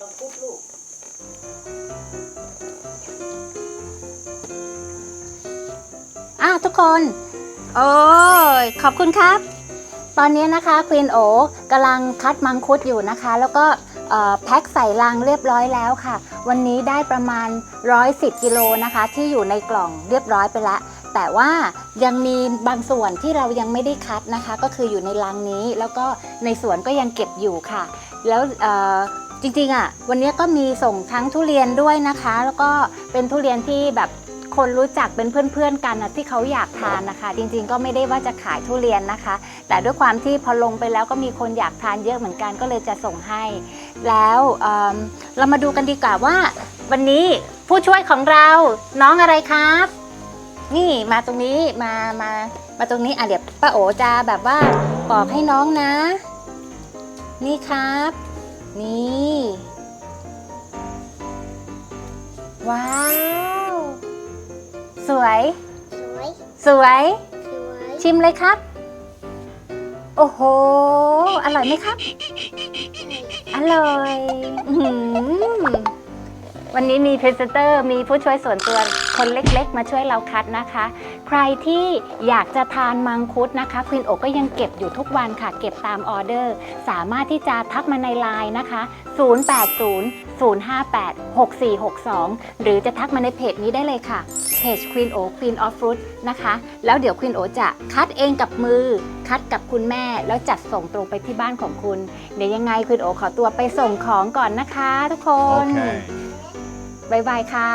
ต้องปุ๊บลูกอ้าวทุกคน โอ้ย ขอบคุณครับ ตอนนี้นะคะควีนโอกำลังคัดมังคุดอยู่นะคะ แล้วก็แพ็คใส่ลังเรียบร้อยแล้วค่ะ วันนี้ได้ประมาณ 110 กิโลนะคะ ที่อยู่ในกล่องเรียบร้อยไปละแต่ว่ายังมีบางส่วนที่เรายังไม่ได้คัดนะคะ ก็คืออยู่ในลังนี้ แล้วก็ในสวนก็ยังเก็บอยู่ค่ะ แล้ว จริงๆอะวันนี้ก็มีส่งทั้งทุเรียนด้วยนะคะ แล้วก็เป็นทุเรียนที่แบบคนรู้จักเป็นเพื่อนๆกันนะที่เขาอยากทานนะคะ จริงๆก็ไม่ได้ว่าจะขายทุเรียนนะคะ แต่ด้วยความที่พอลงไปแล้วก็มีคนอยากทานเยอะเหมือนกันก็เลยจะส่งให้ แล้วเเรามาดูกันดีกว่าว่า วันนี้ผู้ช่วยของเราน้องอะไรครับ นี่มาตรงนี้มามามาตรงนี้อะเดี๋ยวป้าโอจะแบบว่าบอกให้น้องนะ นี่ครับ นี่ ว้าว สวย สวย สวย สวยชิมเลยครับ โอ้โห อร่อยไหมครับ อร่อยอื้อหือวันนี้มีพรีเซนเตอร์ มีผู้ช่วยส่วนตัวคนเล็กๆ มาช่วยเราคัดนะคะ ใครที่อยากจะทานมังคุดนะคะควินโอก็ยังเก็บอยู่ทุกวันค่ะ เก็บตามออเดอร์ สามารถที่จะทักมาในไลน์นะคะ 080 058 6462 หรือจะทักมาในเพจนี้ได้เลยค่ะเพจ Queen O Queen of Fruit นะคะ แล้วเดี๋ยว Queen O จะคัดเองกับมือ คัดกับคุณแม่ แล้วจัดส่งตรงไปที่บ้านของคุณ เดี๋ยวยังไง Queen O ขอตัวไปส่งของก่อนนะคะทุกคน Okay. บ๊ายบายค่ะ